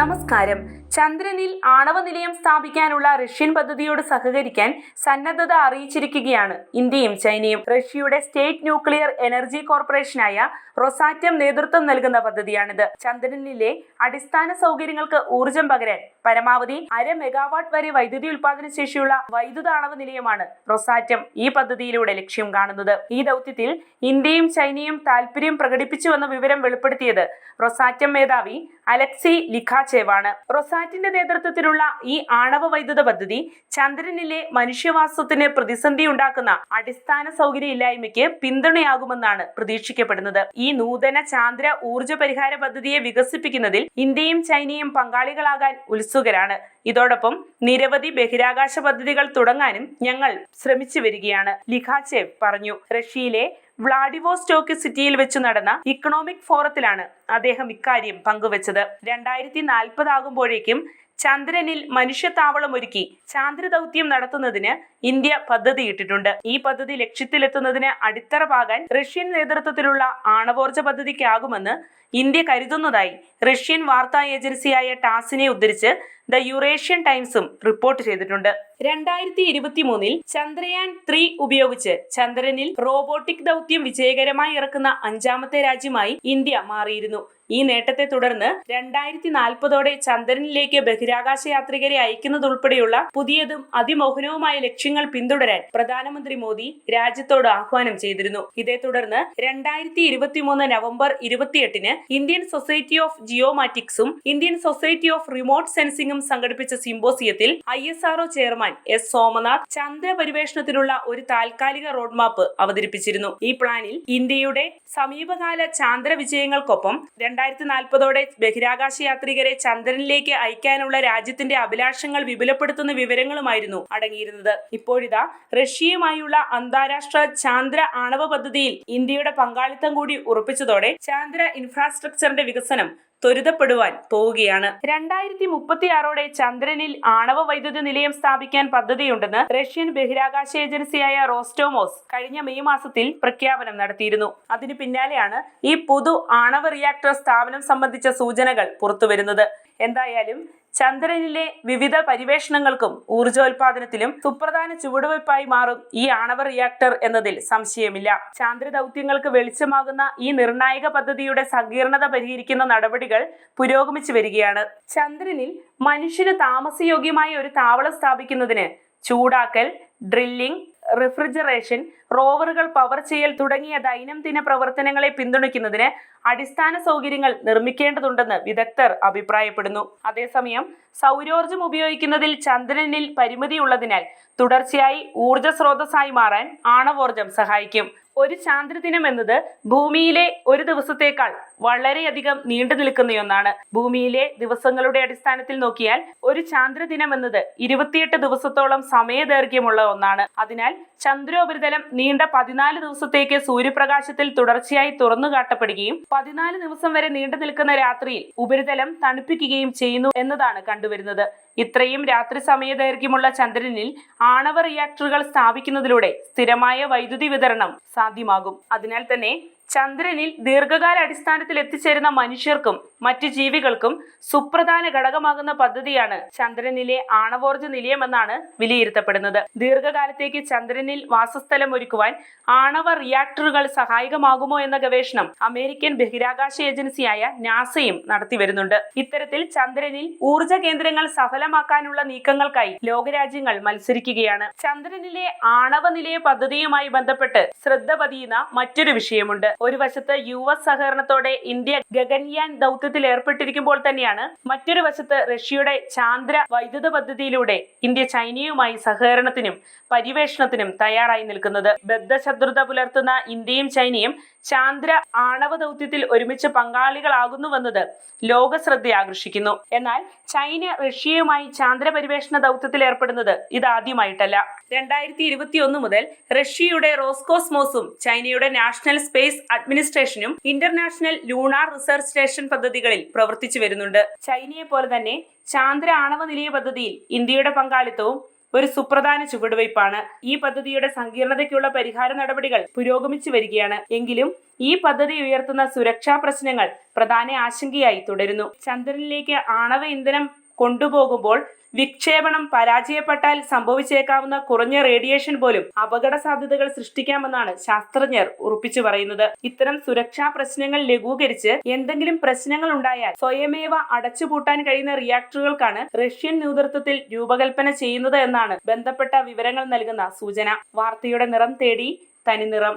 നമസ്കാരം ചന്ദ്രനിൽ ആണവ നിലയം സ്ഥാപിക്കാനുള്ള റഷ്യൻ പദ്ധതിയോട് സഹകരിക്കാൻ സന്നദ്ധത അറിയിച്ചിരിക്കുകയാണ് ഇന്ത്യയും ചൈനയും. റഷ്യയുടെ സ്റ്റേറ്റ് ന്യൂക്ലിയർ എനർജി കോർപ്പറേഷനായ റൊസാറ്റം നേതൃത്വം നൽകുന്ന പദ്ധതിയാണിത്. ചന്ദ്രനിലെ അടിസ്ഥാന സൗകര്യങ്ങൾക്ക് ഊർജം പകരാൻ പരമാവധി അര മെഗാവാട്ട് വരെ വൈദ്യുതി ഉൽപാദന ശേഷിയുള്ള വൈദ്യുത ആണവ നിലയമാണ് റൊസാറ്റം ഈ പദ്ധതിയിലൂടെ ലക്ഷ്യം കാണുന്നത്. ഈ ദൗത്യത്തിൽ ഇന്ത്യയും ചൈനയും താൽപര്യം പ്രകടിപ്പിച്ചുവെന്ന വിവരം വെളിപ്പെടുത്തിയത് റൊസാറ്റം മേധാവി അലക്സി ലിഖാച്ചേവാണ്. റൊസാറ്റിന്റെ നേതൃത്വത്തിലുള്ള ഈ ആണവ വൈദ്യുത പദ്ധതി ചന്ദ്രനിലെ മനുഷ്യവാസത്തിന് പ്രതിസന്ധി ഉണ്ടാക്കുന്ന അടിസ്ഥാന സൗകര്യ ഇല്ലായ്മയ്ക്ക് പിന്തുണയാകുമെന്നാണ് പ്രതീക്ഷിക്കപ്പെടുന്നത്. ഈ നൂതന ചാന്ദ്ര ഊർജ പരിഹാര പദ്ധതിയെ വികസിപ്പിക്കുന്നതിൽ ഇന്ത്യയും ചൈനയും പങ്കാളികളാകാൻ ഉത്സുകരാണ്. ഇതോടൊപ്പം നിരവധി ബഹിരാകാശ പദ്ധതികൾ തുടങ്ങാനും ഞങ്ങൾ ശ്രമിച്ചു വരികയാണ് ലിഖാച്ചേവ് പറഞ്ഞു. റഷ്യയിലെ വ്ളാഡിവോസ്റ്റോക്ക് സിറ്റിയിൽ വെച്ച് നടന്ന ഇക്കണോമിക് ഫോറത്തിലാണ് അദ്ദേഹം ഇക്കാര്യം പങ്കുവച്ചത്. രണ്ടായിരത്തി നാൽപ്പതാകുമ്പോഴേക്കും ചന്ദ്രനിൽ മനുഷ്യത്താവളം ഒരുക്കി ചാന്ദ്ര ദൗത്യം നടത്തുന്നതിന് ഇന്ത്യ പദ്ധതിയിട്ടിട്ടുണ്ട് ഈ പദ്ധതി ലക്ഷ്യത്തിലെത്തുന്നതിന് അടിത്തറ പാകാൻ റഷ്യൻ നേതൃത്വത്തിലുള്ള ആണവോർജ പദ്ധതിക്കാകുമെന്ന് ഇന്ത്യ കരുതുന്നതായി റഷ്യൻ വാർത്താ ഏജൻസിയായ ടാസിനെ ഉദ്ധരിച്ച് ദ യുറേഷ്യൻ ടൈംസും റിപ്പോർട്ട് ചെയ്തിട്ടുണ്ട്. രണ്ടായിരത്തി ഇരുപത്തി മൂന്നിൽ ചന്ദ്രയാൻ ത്രീ ഉപയോഗിച്ച് ചന്ദ്രനിൽ റോബോട്ടിക് ദൗത്യം വിജയകരമായി ഇറക്കുന്ന അഞ്ചാമത്തെ രാജ്യമായി ഇന്ത്യ മാറിയിരുന്നു. ഈ നേട്ടത്തെ തുടർന്ന് രണ്ടായിരത്തി നാൽപ്പതോടെ ചന്ദ്രനിലേക്ക് ബഹിരാകാശ യാത്രികരെ അയക്കുന്നതുൾപ്പെടെയുള്ള പുതിയതും അതിമോഹനവുമായ ലക്ഷ്യങ്ങൾ പിന്തുടരാൻ പ്രധാനമന്ത്രി മോദി രാജ്യത്തോട് ആഹ്വാനം ചെയ്തിരുന്നു. ഇതേ തുടർന്ന് രണ്ടായിരത്തി ഇരുപത്തിമൂന്ന് നവംബർ ഇരുപത്തിയെട്ടിന് ഇന്ത്യൻ സൊസൈറ്റി ഓഫ് ജിയോമാറ്റിക്സും ഇന്ത്യൻ സൊസൈറ്റി ഓഫ് റിമോട്ട് സെൻസിംഗും സംഘടിപ്പിച്ച സിംബോസിയത്തിൽ I S R O chairman S Somanath ചന്ദ്രപരിവേഷണത്തിനുള്ള ഒരു താൽക്കാലിക റോഡ് മാപ്പ് അവതരിപ്പിച്ചിരുന്നു. ഈ പ്ലാനിൽ ഇന്ത്യയുടെ സമീപകാല ചാന്ദ്ര വിജയങ്ങൾക്കൊപ്പം രണ്ടായിരത്തി നാൽപ്പതോടെ ബഹിരാകാശ യാത്രികരെ ചന്ദ്രനിലേക്ക് അയക്കാനുള്ള രാജ്യത്തിന്റെ അഭിലാഷങ്ങൾ വിപുലപ്പെടുത്തുന്ന വിവരങ്ങളുമായിരുന്നു അടങ്ങിയിരുന്നത്. ഇപ്പോഴിതാ റഷ്യയുമായുള്ള അന്താരാഷ്ട്ര ചാന്ദ്ര ആണവ പദ്ധതിയിൽ ഇന്ത്യയുടെ പങ്കാളിത്തം കൂടി ഉറപ്പിച്ചതോടെ ചാന്ദ്ര ഇൻഫ്രാസ്ട്രക്ചറിന്റെ വികസനം ത്വരിതപ്പെടുവാൻ പോവുകയാണ്. രണ്ടായിരത്തി മുപ്പത്തിയാറോടെ ചന്ദ്രനിൽ ആണവ വൈദ്യുത നിലയം സ്ഥാപിക്കാൻ പദ്ധതിയുണ്ടെന്ന് റഷ്യൻ ബഹിരാകാശ ഏജൻസിയായ റോസ്റ്റോമോസ് കഴിഞ്ഞ മെയ് മാസത്തിൽ പ്രഖ്യാപനം നടത്തിയിരുന്നു. അതിനു പിന്നാലെയാണ് ഈ പുതു ആണവ റിയാക്ടർ സ്ഥാപനം സംബന്ധിച്ച സൂചനകൾ പുറത്തുവരുന്നത്. എന്തായാലും ചന്ദ്രനിലെ വിവിധ പരിവേഷണങ്ങൾക്കും ഊർജോൽപാദനത്തിലും സുപ്രധാന ചുവടുവയ്പായി മാറും ഈ ആണവ റിയാക്ടർ എന്നതിൽ സംശയമില്ല. ചാന്ദ്ര ദൗത്യങ്ങൾക്ക് വെളിച്ചമാകുന്ന ഈ നിർണായക പദ്ധതിയുടെ സങ്കീർണത പരിഹരിക്കുന്ന നടപടികൾ പുരോഗമിച്ചു വരികയാണ്. ചന്ദ്രനിൽ മനുഷ്യന് താമസയോഗ്യമായ ഒരു താവളം സ്ഥാപിക്കുന്നതിന് ചൂടാക്കൽ ഡ്രില്ലിംഗ് റിഫ്രിജറേഷൻ റോവറുകൾ പവർ ചെയ്യൽ തുടങ്ങിയ ദൈനംദിന പ്രവർത്തനങ്ങളെ പിന്തുണയ്ക്കുന്നതിന് അടിസ്ഥാന സൗകര്യങ്ങൾ നിർമ്മിക്കേണ്ടതുണ്ടെന്ന് വിദഗ്ധർ അഭിപ്രായപ്പെടുന്നു. അതേസമയം സൗരോർജം ഉപയോഗിക്കുന്നതിൽ ചന്ദ്രനിൽ പരിമിതിയുള്ളതിനാൽ തുടർച്ചയായി ഊർജ സ്രോതസ്സായി മാറാൻ ആണവോർജം സഹായിക്കും. ഒരു ചാന്ദ്രദിനം എന്നത് ഭൂമിയിലെ ഒരു ദിവസത്തേക്കാൾ വളരെയധികം നീണ്ടു നിൽക്കുന്ന ഒന്നാണ്. ഭൂമിയിലെ ദിവസങ്ങളുടെ അടിസ്ഥാനത്തിൽ നോക്കിയാൽ ഒരു ചാന്ദ്രദിനം എന്നത് ഇരുപത്തിയെട്ട് ദിവസത്തോളം സമയദൈർഘ്യമുള്ള ഒന്നാണ്. അതിനാൽ ചന്ദ്രോപരിതലം നീണ്ട പതിനാല് ദിവസത്തേക്ക് സൂര്യപ്രകാശത്തിൽ തുടർച്ചയായി തുറന്നു കാട്ടപ്പെടുകയും പതിനാല് ദിവസം വരെ നീണ്ടു നിൽക്കുന്ന രാത്രിയിൽ ഉപരിതലം തണുപ്പിക്കുകയും ചെയ്യുന്നു എന്നതാണ് കണ്ടുവരുന്നത്. ഇത്രയും രാത്രി സമയ ദൈർഘ്യമുള്ള ചന്ദ്രനിൽ ആണവ റിയാക്ടറുകൾ സ്ഥാപിക്കുന്നതിലൂടെ സ്ഥിരമായ വൈദ്യുതി വിതരണം സാധ്യമാകും. അതിനാൽ തന്നെ ചന്ദ്രനിൽ ദീർഘകാല അടിസ്ഥാനത്തിൽ എത്തിച്ചേരുന്ന മനുഷ്യർക്കും മറ്റ് ജീവികൾക്കും സുപ്രധാന ഘടകമാകുന്ന പദ്ധതിയാണ് ചന്ദ്രനിലെ ആണവോർജ നിലയമെന്നാണ് വിലയിരുത്തപ്പെടുന്നത്. ദീർഘകാലത്തേക്ക് ചന്ദ്രനിൽ വാസസ്ഥലം ഒരുക്കുവാൻ ആണവ റിയാക്ടറുകൾ സഹായകമാകുമോ എന്ന ഗവേഷണം അമേരിക്കൻ ബഹിരാകാശ ഏജൻസിയായ നാസയും നടത്തിവരുന്നുണ്ട് ഇത്തരത്തിൽ ചന്ദ്രനിൽ ഊർജ കേന്ദ്രങ്ങൾ സഫലമാക്കാനുള്ള നീക്കങ്ങൾക്കായി ലോകരാജ്യങ്ങൾ മത്സരിക്കുകയാണ്. ചന്ദ്രനിലെ ആണവ നിലയ പദ്ധതിയുമായി ബന്ധപ്പെട്ട് ശ്രദ്ധ പതിയുന്ന മറ്റൊരു വിഷയമുണ്ട്. ഒരു വശത്ത് യു എസ് സഹകരണത്തോടെ ഇന്ത്യ ഗഗൻയാൻ ദൗത്യത്തിൽ ഏർപ്പെട്ടിരിക്കുമ്പോൾ തന്നെയാണ് മറ്റൊരു വശത്ത് റഷ്യയുടെ ചാന്ദ്ര വൈദ്യുത പദ്ധതിയിലൂടെ ഇന്ത്യ ചൈനയുമായി സഹകരണത്തിനും പരിവേഷണത്തിനും തയ്യാറായി നിൽക്കുന്നത്. ബദ്ധശത്രുത പുലർത്തുന്ന ഇന്ത്യയും ചൈനയും ചാന്ദ്ര ആണവ ദൗത്യത്തിൽ ഒരുമിച്ച് പങ്കാളികളാകുന്നുവെന്നത് ലോക ശ്രദ്ധ ആകർഷിക്കുന്നു. എന്നാൽ ചൈന റഷ്യയുമായി ചാന്ദ്ര പരിവേഷണ ദൗത്യത്തിൽ ഏർപ്പെടുന്നത് ഇതാദ്യമായിട്ടല്ല. രണ്ടായിരത്തി ഇരുപത്തി ഒന്ന് മുതൽ റഷ്യയുടെ റോസ്കോസ്മോസും ചൈനയുടെ നാഷണൽ സ്പേസ് അഡ്മിനിസ്ട്രേഷനും ഇന്റർനാഷണൽ ലൂണാർ റിസർച്ച് സ്റ്റേഷൻ പദ്ധതികളിൽ പ്രവർത്തിച്ചു വരുന്നുണ്ട്. ചൈനയെ പോലെ തന്നെ ചാന്ദ്ര ആണവ നിലയ പദ്ധതിയിൽ ഇന്ത്യയുടെ പങ്കാളിത്തവും ഒരു സുപ്രധാന ചുവടുവയ്പ്പാണ് ഈ പദ്ധതിയുടെ സങ്കീർണതയ്ക്കുള്ള പരിഹാര നടപടികൾ പുരോഗമിച്ചു വരികയാണ്. എങ്കിലും ഈ പദ്ധതി ഉയർത്തുന്ന സുരക്ഷാ പ്രശ്നങ്ങൾ പ്രധാന ആശങ്കയായി തുടരുന്നു. ചന്ദ്രനിലേക്ക് ആണവ ഇന്ധനം കൊണ്ടുപോകുമ്പോൾ വിക്ഷേപണം പരാജയപ്പെട്ടാൽ സംഭവിച്ചേക്കാവുന്ന കുറഞ്ഞ റേഡിയേഷൻ പോലും അപകട സാധ്യതകൾ സൃഷ്ടിക്കാമെന്നാണ് ശാസ്ത്രജ്ഞർ ഉറപ്പിച്ചു പറയുന്നത്. ഇത്തരം സുരക്ഷാ പ്രശ്നങ്ങൾ ലഘൂകരിച്ച് എന്തെങ്കിലും പ്രശ്നങ്ങൾ ഉണ്ടായാൽ സ്വയമേവ അടച്ചുപൂട്ടാൻ കഴിയുന്ന റിയാക്ടറുകൾക്കാണ് റഷ്യൻ നേതൃത്വത്തിൽ രൂപകൽപ്പന ചെയ്യുന്നത് എന്നാണ് ബന്ധപ്പെട്ട വിവരങ്ങൾ നൽകുന്ന സൂചന. വാർത്തയുടെ നിറം തേടി തനിനിറം.